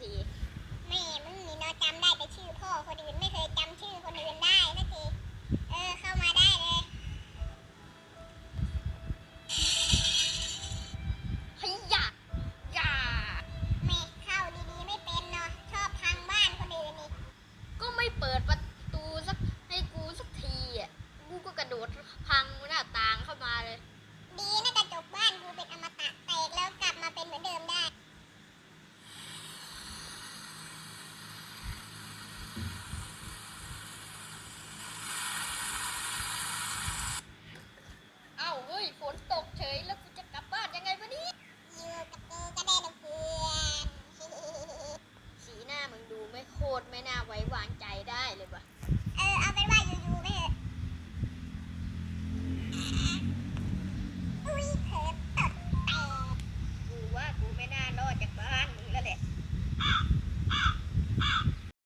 ที แม่มึงนี่เนาจำได้แต่ชื่อพ่อคน โตรไม่น่าไว้วางใจได้